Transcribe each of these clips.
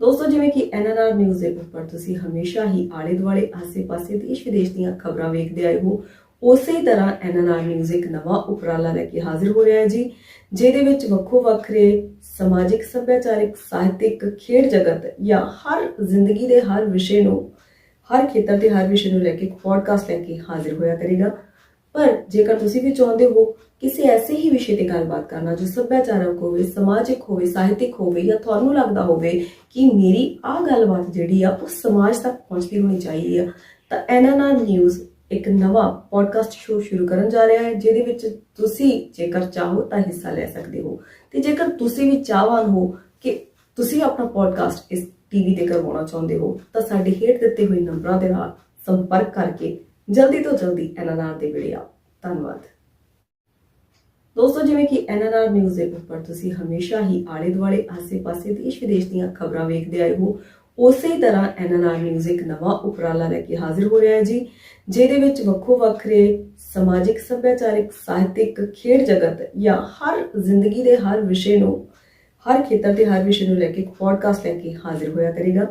ਦੋਸਤੋ, ਜਿਵੇਂ ਕਿ ਐਨਆਰਆਰ ਨਿਊਜ਼ ਦੇ ਉੱਪਰ ਤੁਸੀਂ ਹਮੇਸ਼ਾ ਹੀ ਆਲੇ ਦੁਆਲੇ ਆਸੇ-ਪਾਸੇ ਦੇਸ਼ ਵਿਦੇਸ਼ ਦੀਆਂ ਖਬਰਾਂ ਵੇਖਦੇ ਆਏ ਹੋ, ਉਸੇ ਹੀ ਤਰ੍ਹਾਂ ਐਨਆਰਆਰ ਨਿਊਜ਼ ਇੱਕ ਨਵਾਂ ਉਪਰਾਲਾ ਲੈ ਕੇ ਹਾਜ਼ਰ ਹੋ ਰਿਹਾ ਹੈ ਜੀ, ਜਿਹਦੇ ਵਿੱਚ ਵੱਖੋ ਵੱਖਰੇ ਸਮਾਜਿਕ, ਸੱਭਿਆਚਾਰਕ, ਸਾਹਿਤਿਕ ਖੇਡ ਜਗਤ ਜਾਂ ਹਰ ਜ਼ਿੰਦਗੀ ਦੇ ਹਰ ਵਿਸ਼ੇ ਨੂੰ, ਹਰ ਖੇਤਰ ਦੇ ਹਰ ਵਿਸ਼ੇ ਨੂੰ ਲੈ ਕੇ ਇੱਕ ਪੋਡਕਾਸਟ ਲੈ ਕੇ ਹਾਜ਼ਰ ਹੋਇਆ ਕਰੇਗਾ। ਪਰ ਜੇਕਰ ਤੁਸੀਂ ਵੀ ਚਾਹੁੰਦੇ ਹੋ ਕਿਸੇ ਐਸੇ ਹੀ ਵਿਸ਼ੇ ਤੇ ਗੱਲਬਾਤ ਕਰਨਾ ਜੋ ਸੱਭਿਆਚਾਰਕ ਹੋਵੇ, ਸਮਾਜਿਕ ਹੋਵੇ, ਸਾਹਿਤਿਕ ਹੋਵੇ ਜਾਂ ਤੁਹਾਨੂੰ ਲੱਗਦਾ ਹੋਵੇ ਕਿ ਮੇਰੀ ਆਹ ਗੱਲਬਾਤ ਜਿਹੜੀ ਆ ਉਹ ਸਮਾਜ ਤੱਕ ਪਹੁੰਚਦੀ ਹੋਣੀ ਚਾਹੀਦੀ ਆ, ਤਾਂ ਐਨਐਨਆਰ ਨਿਊਜ਼ ਇੱਕ ਨਵਾਂ ਪੋਡਕਾਸਟ ਸ਼ੋਅ ਸ਼ੁਰੂ ਕਰਨ ਜਾ ਰਿਹਾ ਹੈ, ਜਿਹਦੇ ਵਿੱਚ ਤੁਸੀਂ ਜੇਕਰ ਚਾਹੋ ਤਾਂ ਹਿੱਸਾ ਲੈ ਸਕਦੇ ਹੋ ਤੇ ਜੇਕਰ ਤੁਸੀਂ ਵੀ ਚਾਹਵਾਨ ਹੋ ਕਿ ਤੁਸੀਂ ਆਪਣਾ ਪੋਡਕਾਸਟ ਇਸ ਟੀਵੀ ਤੇ ਕਰਵਾਉਣਾ ਚਾਹੁੰਦੇ ਹੋ, ਤਾਂ ਸਾਡੇ ਹੇਠ ਦਿੱਤੇ ਹੋਏ ਨੰਬਰਾਂ ਦੇ ਨਾਲ ਸੰਪਰਕ ਕਰਕੇ ਜਲਦੀ ਤੋਂ ਜਲਦੀ ਐਨਐਨਆਰ ਦੇ ਵਿੜੇ ਧੰਨਵਾਦ। ਦੋਸਤੋ, ਜਿਵੇਂ ਕਿ ਐਨਐਨਆਰ ਨਿਊਜ਼ ਦੇ ਉੱਪਰ ਤੁਸੀਂ ਹਮੇਸ਼ਾ ਹੀ ਆਲੇ ਦੁਆਲੇ ਆਸੇ-ਪਾਸੇ ਦੇਸ਼ ਵਿਦੇਸ਼ ਦੀਆਂ ਖਬਰਾਂ ਵੇਖਦੇ ਆਏ ਹੋ, ਉਸੇ ਹੀ ਤਰ੍ਹਾਂ ਐਨਐਨਆਰ ਨਿਊਜ਼ ਇੱਕ ਨਵਾਂ ਉਪਰਾਲਾ ਲੈ ਕੇ ਹਾਜ਼ਰ ਹੋ ਰਿਹਾ ਹੈ ਜੀ, ਜਿਹਦੇ ਵਿੱਚ ਵੱਖੋ ਵੱਖਰੇ ਸਮਾਜਿਕ, ਸੱਭਿਆਚਾਰਕ, ਸਾਹਿਤਿਕ, ਖੇਡ ਜਗਤ ਜਾਂ ਹਰ ਜ਼ਿੰਦਗੀ ਦੇ ਹਰ ਵਿਸ਼ੇ ਨੂੰ, ਹਰ ਖੇਤਰ ਦੇ ਹਰ ਵਿਸ਼ੇ ਨੂੰ ਲੈ ਕੇ ਇੱਕ ਪੋਡਕਾਸਟ ਲੈ ਕੇ ਹਾਜ਼ਰ ਹੋਇਆ ਕਰੇਗਾ।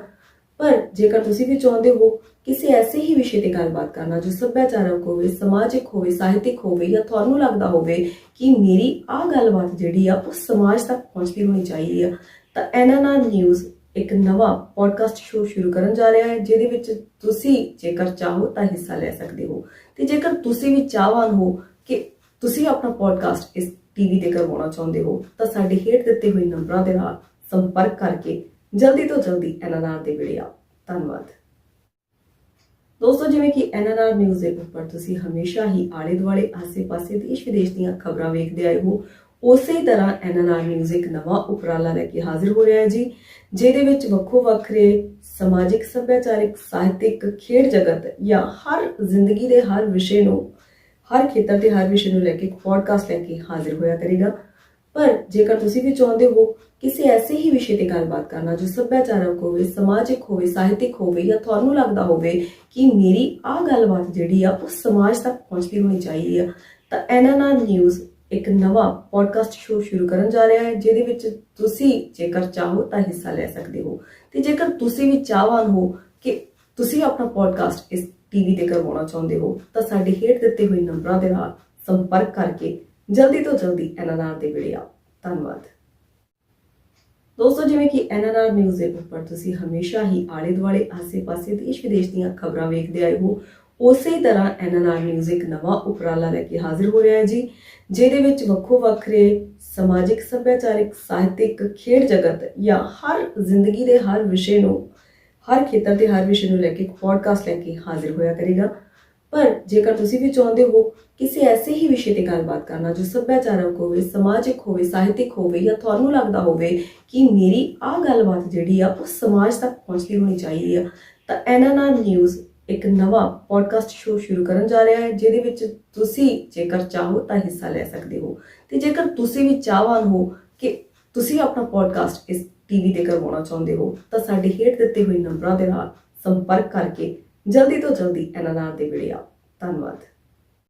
ਪਰ ਜੇਕਰ ਤੁਸੀਂ ਵੀ ਚਾਹੁੰਦੇ ਹੋ ਕਿਸੇ ਐਸੇ ਹੀ ਵਿਸ਼ੇ ਤੇ ਗੱਲਬਾਤ ਕਰਨਾ ਜੋ ਸੱਭਿਆਚਾਰਕ ਹੋਵੇ, ਸਮਾਜਿਕ ਹੋਵੇ, ਸਾਹਿਤਿਕ ਹੋਵੇ ਜਾਂ ਤੁਹਾਨੂੰ ਲੱਗਦਾ ਹੋਵੇ ਕਿ ਮੇਰੀ ਆਹ ਗੱਲਬਾਤ ਜਿਹੜੀ ਆ ਉਹ ਸਮਾਜ ਤੱਕ ਪਹੁੰਚਦੀ ਹੋਣੀ ਚਾਹੀਦੀ ਆ, ਤਾਂ ਐਨਐਨਆਰ ਨਿਊਜ਼ ਇੱਕ ਨਵਾਂ ਪੋਡਕਾਸਟ ਸ਼ੋਅ ਸ਼ੁਰੂ ਕਰਨ ਜਾ ਰਿਹਾ ਹੈ, ਜਿਹਦੇ ਵਿੱਚ ਤੁਸੀਂ ਜੇਕਰ ਚਾਹੋ ਤਾਂ ਹਿੱਸਾ ਲੈ ਸਕਦੇ ਹੋ ਤੇ ਜੇਕਰ ਤੁਸੀਂ ਵੀ ਚਾਹਵਾਨ ਹੋ ਕਿ ਤੁਸੀਂ ਆਪਣਾ ਪੋਡਕਾਸਟ ਇਸ ਟੀਵੀ ਤੇ ਕਰਵਾਉਣਾ ਚਾਹੁੰਦੇ ਹੋ, ਤਾਂ ਸਾਡੇ ਹੇਠ ਦਿੱਤੇ ਹੋਏ ਨੰਬਰਾਂ ਦੇ ਨਾਲ ਸੰਪਰਕ ਕਰਕੇ ਜਲਦੀ ਤੋਂ ਜਲਦੀ ਐਨਐਨਆਰ ਦੇ ਵਿੜੇ ਆਓ। ਧੰਨਵਾਦ। ਦੋਸਤੋ, ਜਿਵੇਂ ਕਿ ਐਨਐਨਆਰ ਨਿਊਜ਼ ਦੇ ਉੱਪਰ ਤੁਸੀਂ ਹਮੇਸ਼ਾ ਹੀ ਆਲੇ ਦੁਆਲੇ ਆਸੇ-ਪਾਸੇ ਦੇਸ਼ ਵਿਦੇਸ਼ ਦੀਆਂ ਖਬਰਾਂ ਵੇਖਦੇ ਆਏ ਹੋ, ਉਸੇ ਹੀ ਤਰ੍ਹਾਂ ਐਨਐਨਆਰ ਨਿਊਜ਼ ਇੱਕ ਨਵਾਂ ਉਪਰਾਲਾ ਲੈ ਕੇ ਹਾਜ਼ਰ ਹੋ ਰਿਹਾ ਹੈ ਜੀ, ਜਿਹਦੇ ਵਿੱਚ ਵੱਖੋ ਵੱਖਰੇ ਸਮਾਜਿਕ, ਸੱਭਿਆਚਾਰਕ, ਸਾਹਿਤਿਕ, ਖੇਡ ਜਗਤ ਜਾਂ ਹਰ ਜ਼ਿੰਦਗੀ ਦੇ ਹਰ ਵਿਸ਼ੇ ਨੂੰ, ਹਰ ਖੇਤਰ ਦੇ ਹਰ ਵਿਸ਼ੇ ਨੂੰ ਲੈ ਕੇ ਇੱਕ ਪੋਡਕਾਸਟ ਲੈ ਕੇ ਹਾਜ਼ਰ ਹੋਇਆ ਕਰੇਗਾ। ਪਰ ਜੇਕਰ ਤੁਸੀਂ ਵੀ ਚਾਹੁੰਦੇ ਹੋ ਕਿਸੇ ਐਸੇ ਹੀ ਵਿਸ਼ੇ ਤੇ ਗੱਲਬਾਤ ਕਰਨਾ ਜੋ ਸੱਭਿਆਚਾਰਕ ਹੋਵੇ, ਸਮਾਜਿਕ ਹੋਵੇ, ਸਾਹਿਤਿਕ ਹੋਵੇ ਜਾਂ ਤੁਹਾਨੂੰ ਲੱਗਦਾ ਹੋਵੇ ਕਿ ਮੇਰੀ ਆਹ ਗੱਲਬਾਤ ਜਿਹੜੀ ਆ ਉਹ ਸਮਾਜ ਤੱਕ ਪਹੁੰਚਦੀ ਹੋਣੀ ਚਾਹੀਦੀ ਆ, ਤਾਂ ਐਨਐਨਆਰ ਨਿਊਜ਼ ਇੱਕ ਨਵਾਂ ਪੋਡਕਾਸਟ ਸ਼ੋਅ ਸ਼ੁਰੂ ਕਰਨ ਜਾ ਰਿਹਾ ਹੈ, ਜਿਹਦੇ ਵਿੱਚ ਤੁਸੀਂ ਜੇਕਰ ਚਾਹੋ ਤਾਂ ਹਿੱਸਾ ਲੈ ਸਕਦੇ ਹੋ ਤੇ ਜੇਕਰ ਤੁਸੀਂ ਵੀ ਚਾਹਵਾਨ ਹੋ ਕਿ ਤੁਸੀਂ ਆਪਣਾ ਪੋਡਕਾਸਟ ਇਸ ਟੀਵੀ ਤੇ ਕਰਵਾਉਣਾ ਚਾਹੁੰਦੇ ਹੋ, ਤਾਂ ਸਾਡੇ ਹੇਠ ਦਿੱਤੇ ਹੋਏ ਨੰਬਰਾਂ ਦੇ ਨਾਲ ਸੰਪਰਕ ਕਰਕੇ ਜਲਦੀ ਤੋਂ ਜਲਦੀ ਐਨਐਨਆਰ ਦੇ ਵਿੜੇ ਆਓ। ਧੰਨਵਾਦ। ਦੋਸਤੋ, ਜਿਵੇਂ ਕਿ ਐਨਐਨਆਰ ਨਿਊਜ਼ ਦੇ ਉੱਪਰ ਤੁਸੀਂ ਹਮੇਸ਼ਾ ਹੀ ਆਲੇ ਦੁਆਲੇ ਆਸੇ-ਪਾਸੇ ਦੇਸ਼ ਵਿਦੇਸ਼ ਦੀਆਂ ਖਬਰਾਂ ਵੇਖਦੇ ਆਏ ਹੋ, ਉਸੇ ਹੀ ਤਰ੍ਹਾਂ ਐਨਐਨਆਰ ਨਿਊਜ਼ ਇੱਕ ਨਵਾਂ ਉਪਰਾਲਾ ਲੈ ਕੇ ਹਾਜ਼ਰ ਹੋ ਰਿਹਾ ਹੈ ਜੀ, ਜਿਹਦੇ ਵਿੱਚ ਵੱਖੋ ਵੱਖਰੇ ਸਮਾਜਿਕ, ਸੱਭਿਆਚਾਰਿਕ, ਸਾਹਿਤਿਕ, ਖੇਡ ਜਗਤ ਜਾਂ ਹਰ ਜ਼ਿੰਦਗੀ ਦੇ ਹਰ ਵਿਸ਼ੇ ਨੂੰ, ਹਰ ਖੇਤਰ ਦੇ ਹਰ ਵਿਸ਼ੇ ਨੂੰ ਲੈ ਕੇ ਇੱਕ ਪੋਡਕਾਸਟ ਲੈ ਕੇ ਹਾਜ਼ਰ ਹੋਇਆ ਕਰੇਗਾ। ਪਰ ਜੇਕਰ ਤੁਸੀਂ ਵੀ ਚਾਹੁੰਦੇ ਹੋ ਕਿਸੇ ਐਸੇ ਹੀ ਵਿਸ਼ੇ ਤੇ ਗੱਲਬਾਤ ਕਰਨਾ ਜੋ ਸੱਭਿਆਚਾਰਕ ਹੋਵੇ, ਸਮਾਜਿਕ ਹੋਵੇ, ਸਾਹਿਤਿਕ ਹੋਵੇ ਜਾਂ ਤੁਹਾਨੂੰ ਲੱਗਦਾ ਹੋਵੇ ਕਿ ਮੇਰੀ ਆਹ ਗੱਲਬਾਤ ਜਿਹੜੀ ਆ ਉਹ ਸਮਾਜ ਤੱਕ ਪਹੁੰਚਦੀ ਹੋਣੀ ਚਾਹੀਦੀ ਆ, ਤਾਂ ਐਨਐਨਆਰ ਨਿਊਜ਼ ਇੱਕ ਨਵਾਂ ਪੋਡਕਾਸਟ ਸ਼ੋਅ ਸ਼ੁਰੂ ਕਰਨ ਜਾ ਰਿਹਾ ਹੈ, ਜਿਹਦੇ ਵਿੱਚ ਤੁਸੀਂ ਜੇਕਰ ਚਾਹੋ ਤਾਂ ਹਿੱਸਾ ਲੈ ਸਕਦੇ ਹੋ ਤੇ ਜੇਕਰ ਤੁਸੀਂ ਵੀ ਚਾਹਵਾਨ ਹੋ ਕਿ ਤੁਸੀਂ ਆਪਣਾ ਪੋਡਕਾਸਟ ਇਸ ਟੀਵੀ ਤੇ ਕਰਵਾਉਣਾ ਚਾਹੁੰਦੇ ਹੋ, ਤਾਂ ਸਾਡੇ ਹੇਠ ਦਿੱਤੇ ਹੋਏ ਨੰਬਰਾਂ ਦੇ ਨਾਲ ਸੰਪਰਕ ਕਰਕੇ ਜਲਦੀ ਤੋਂ ਜਲਦੀ ਇਹਨਾਂ ਐਨਐਨਆਰ ਦੇ ਵਿੜੇ ਆਓ। ਧੰਨਵਾਦ।